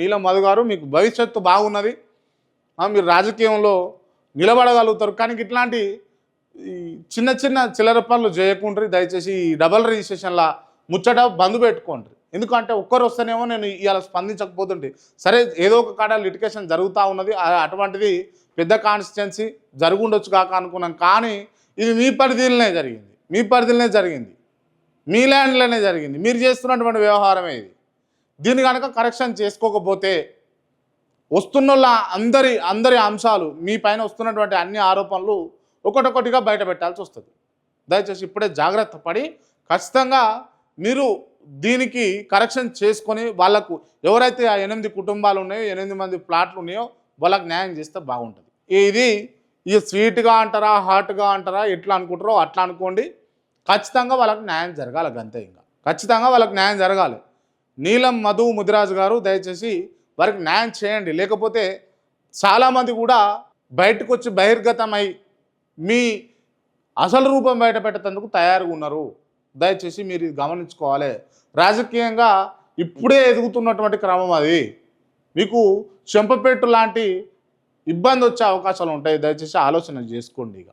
నీలం మధు గారు మీకు భవిష్యత్తు బాగున్నది. మీరు రాజకీయంలో నిలబడగలుగుతారు. కానీ ఇట్లాంటి ఈ చిన్న చిన్న చిల్లర పనులు చేయకుండ్రి దయచేసి ఈ డబల్ రిజిస్ట్రేషన్ల ముచ్చట బంద్ పెట్టుకోండి ఎందుకంటే ఒక్కరు వస్తేనేమో నేను ఇవాళ స్పందించకపోతుంటే. సరే ఏదో ఒక కాడ లిటికేషన్ జరుగుతూ ఉన్నది. అటువంటిది పెద్ద కాన్స్టిట్యున్సీ జరుగుండొచ్చు కాక అనుకున్నాను. కానీ ఇది మీ పరిధిలోనే జరిగింది. మీ పరిధిలోనే జరిగింది. మీ ల్యాండ్లోనే జరిగింది. మీరు చేస్తున్నటువంటి వ్యవహారమే ఇది. దీన్ని కనుక కరెక్షన్ చేసుకోకపోతే వస్తున్న అందరి అందరి అంశాలు మీ పైన వస్తున్నటువంటి అన్ని ఆరోపణలు ఒకటొకటిగా బయట పెట్టాల్సి వస్తుంది. దయచేసి ఇప్పుడే జాగ్రత్త పడి ఖచ్చితంగా మీరు దీనికి కరెక్షన్ చేసుకొని వాళ్ళకు ఎవరైతే ఆ ఎనిమిది కుటుంబాలు ఉన్నాయో ఎనిమిది మంది ప్లాట్లు ఉన్నాయో వాళ్ళకి న్యాయం చేస్తే బాగుంటుంది. ఇది ఇది స్వీట్గా అంటారా హాట్గా అంటారా ఎట్లా అనుకుంటారో అట్లా అనుకోండి. ఖచ్చితంగా వాళ్ళకి న్యాయం జరగాలి అంతే ఇంకా. ఖచ్చితంగా వాళ్ళకి న్యాయం జరగాలి. నీలం మధు ముదిరాజు గారు దయచేసి వారికి న్యాయం చేయండి. లేకపోతే చాలామంది కూడా బయటకు వచ్చి బహిర్గతమై మీ అసలు రూపం బయట పెట్టేందుకు తయారుగా ఉన్నారు. దయచేసి మీరు గమనించుకోవాలి. రాజకీయంగా ఇప్పుడే ఎదుగుతున్నటువంటి క్రమం అది. మీకు చెంపపెట్టు లాంటి ఇబ్బంది వచ్చే అవకాశాలు ఉంటాయి. దయచేసి ఆలోచన చేసుకోండి ఇక.